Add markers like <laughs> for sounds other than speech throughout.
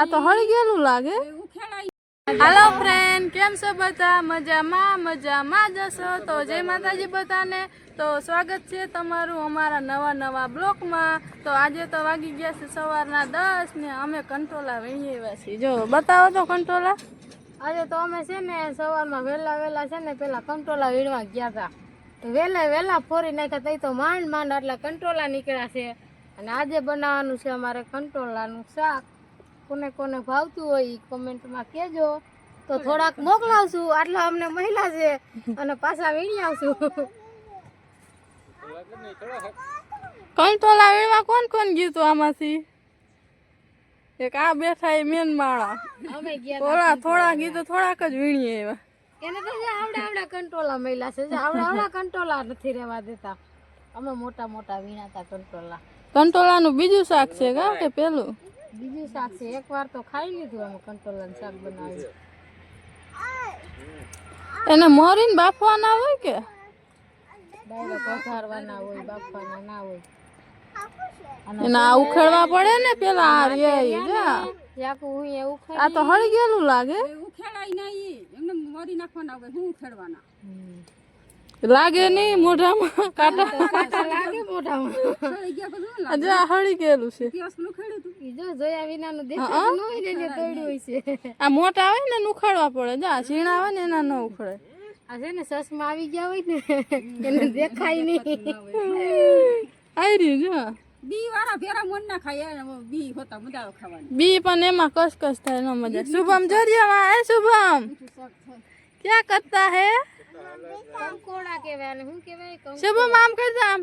આ તો હળી ગયેલું લાગે. હાલો ફ્રેન્ડ કેમ છો બધા? મજામાં મજામાં જશો તો જય માતાજી બધાને. તો સ્વાગત છે તમારું અમારા નવા નવા બ્લોકમાં. તો આજે તો વાગી ગયા છે સવારના દસ ને અમે કંટ્રોલા વીણી આવ્યા છીએ. જો, બતાવો તો કંટ્રોલા આજે તો અમે છે ને સવારમાં વહેલા વહેલા છે ને પેલા કંટ્રોલા વીણવા ગયા હતા તો વહેલા વહેલા ફોરી નાખ્યા તઈ તો માંડ માંડ આટલા કંટ્રોલા નીકળ્યા છે. અને આજે બનાવવાનું છે અમારે કંટ્રોલાનું શાક. કોને કોને ભાવતું હોય એ કોમેન્ટમાં કહેજો. તો થોડાક મોકલાવશું. આટલા અમને મહિલા છે અને પાછા વીણી આવશું. કંટ્રોલા વીણવા કોણ કોણ ગયું તું આમાંથી? એક આ બેઠા એ મેન માળા. થોડા થોડા ગીતો થોડાક જ વીણીએ એવા. એને તો આવડા આવડા કંટ્રોલા મહિલા છે. આવડા આવડા કંટ્રોલા નથી રહેવા દેતા. અમે મોટા મોટા વીણાતા કંટ્રોલા કંટ્રોલાનું બીજું શાક છે કા કે પેલું? બીજું શાક છે. એકવાર તો ખાઈ લીધું અમે કંટ્રોલાનું શાક બનાવી એને મોરીને બાફવાના હોય કે? ડાયરેક્ટ વઘારવાના હોય બાફવાના ના હોય. એના ઉખેડવા પડે ને પેલા આ રે આ તો હળી ગયેલું લાગે. ઉખેડાય નહીં એમને મોરી નાખવાના હોય હું ઉખેડવાના. લાગે નહીં મોઢામાં કાંટા. કાંટા લાગે મોઢામાં. <laughs> જા હળી ગયેલું છે. જો જોયા વિનાનું દેખાતું હોય ને તોડ્યું હોય છે. આ મોટા આવે ને ઉખાડવા પડે. જા ઝીણા આવે ને એના ન ઉખડે. આ છે ને ચશ્મા આવી ગયા હોય ને એને દેખાય નહીં. આવી રહ્યું જો બી વાળા ફેરા મોન ના ખાય બી હોતા મજા ખાવાની. બી પણ એમાં કસકસ થાય ન મજા શુભમ જરિયામાં હે શુભમ. કહેવાય શુભમ આમ કરતા આમ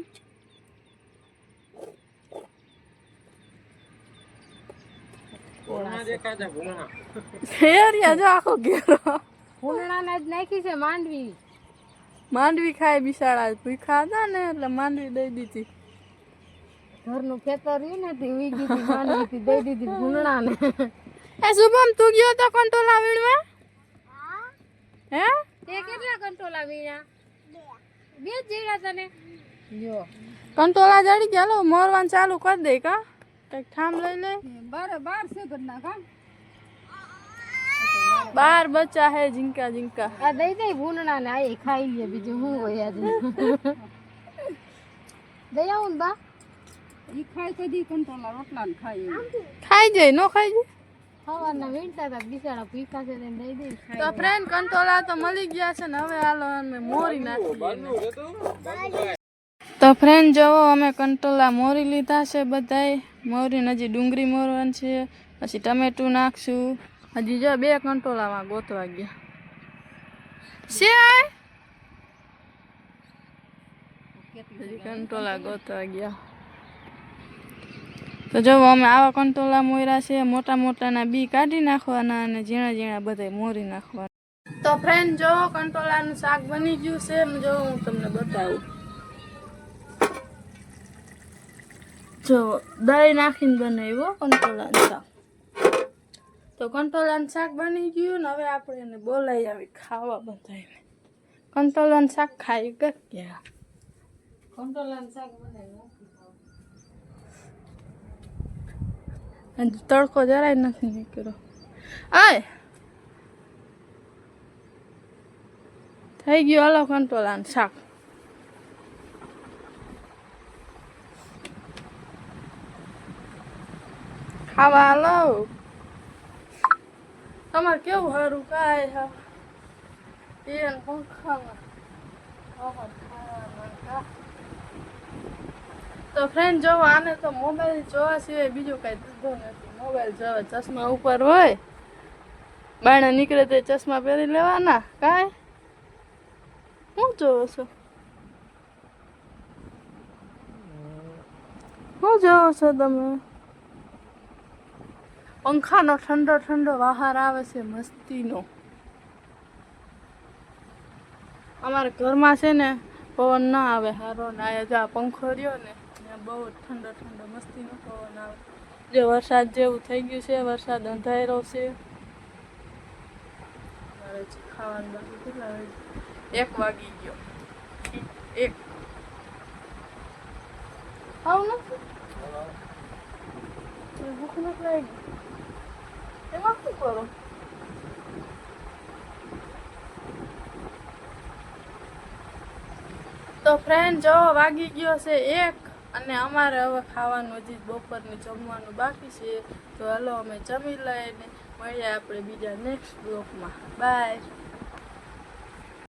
શેરિયા જો આખો ઘેરો ફૂલણાના જ નાખી છે માંડવી માંડવી ખાય બિશાળા ભૂખા ખાધા ને એટલે માંડવી દઈ દીધી ઘરનું ખેતર રહ્યું ને તે ઉઈ ગઈ હતી માંડવી થી દઈ દીધી ભૂંગળા ને એ શુભમ તું ગયો તો કંટોલા વીણવા હે? તે કેટલા કંટોલા વીણા બે જ જીવ્યા તને? જો. કંટોલા જડી ગયા લો મોરવાન ચાલુ કરી દે કા? કંઈક ઠામ લઈ લે. બાર બાર છે ઘરના કામ બાર બચ્ચા હે જીંકા જીંકા આ દઈ દઈ ભૂનણા ને આય ખાઈ લે બીજું શું હોય આજે? દઈ આવું બા. ઈ ખાય કદી કંટ્રોલા રોટલા ને ખાય. ખાઈ જાય નો ખાઈ જાય? તો ફ્રેન્ડ કંટોલા તો મળી ગયા છે ને, હવે અમે મોરી નાખી તો ફ્રેન્ડ જોવો અમે કંટોલા મોરી લીધા છે બધાય. મોરીને હજી ડુંગળી મોરવાની છે, પછી ટમેટું નાખશું. હજી જો બે કંટોલામાં ગોતવા ગયા. છે કંટોલા ગોતવા ગયા. તો જો અમે આવા કંટોલા મોયરા છે મોટા મોટાના બી કાઢી નાખવાના અને ઝીણા ઝીણા બધા મોરી નાખવાના. તો ફ્રેન્ડ જો કંટોલાનું શાક બની ગયું છે. જો હું તમને બતાવું. જો દહીં નાખીને બનાવ્યો કંટોલાનું શાક. તો કંટોલાનું શાક બની ગયું ને હવે આપણે એને બોલાવી આવી ખાવા બધાને કંટોલાનું શાક ખાઈ ગયા. ક્યાં કંટોલાનું શાક બનાવ્યું? અને તડકો જરાય નથી નીકળ્યો. આય! થઈ ગયું, હાલો કંટોલાનું શાક. ખાવા હાલો. તમારે કેવું સારું કાંઈ હા? એ પંખામાં કા. તો ફ્રેન્ડ જો આને તો મોબાઈલ જોવા સિવાય બીજું કઈ ધંધો નથી. મોબાઈલ જોવે, ચશ્મા ઉપર હોય, બાણા નીકળે તે ચશ્મા પહેરી લેવાના, કાંઈ? શું જોવો છો? શું જોવો છો તમે? પંખાનો ઠંડો ઠંડો બહાર આવે છે મસ્તીનો. અમારા ઘરમાં છે ને, પવન ના આવે, હારો ને આ પંખો રહ્યો ને બહુ ઠંડો ઠંડો મસ્તીનો પવન આવે. જે વરસાદ જેવું થઈ ગયું છે વરસાદ અંધારો છે. મારે ખાવાનું બાકી કેટલા વાગે? એક વાગી ગયો. એક. આવું નથી? ભૂખ નથી લાગી. એમાં શું કરો? તો ફ્રેન્ડ જો વાગી ગયો છે એક. અને અમારે હવે ખાવાનું હજી બપોરનું જમવાનું બાકી છે. તો હાલો અમે જમી લઈએ ને મળીએ આપણે બીજા નેક્સ્ટ બ્લોકમાં બાય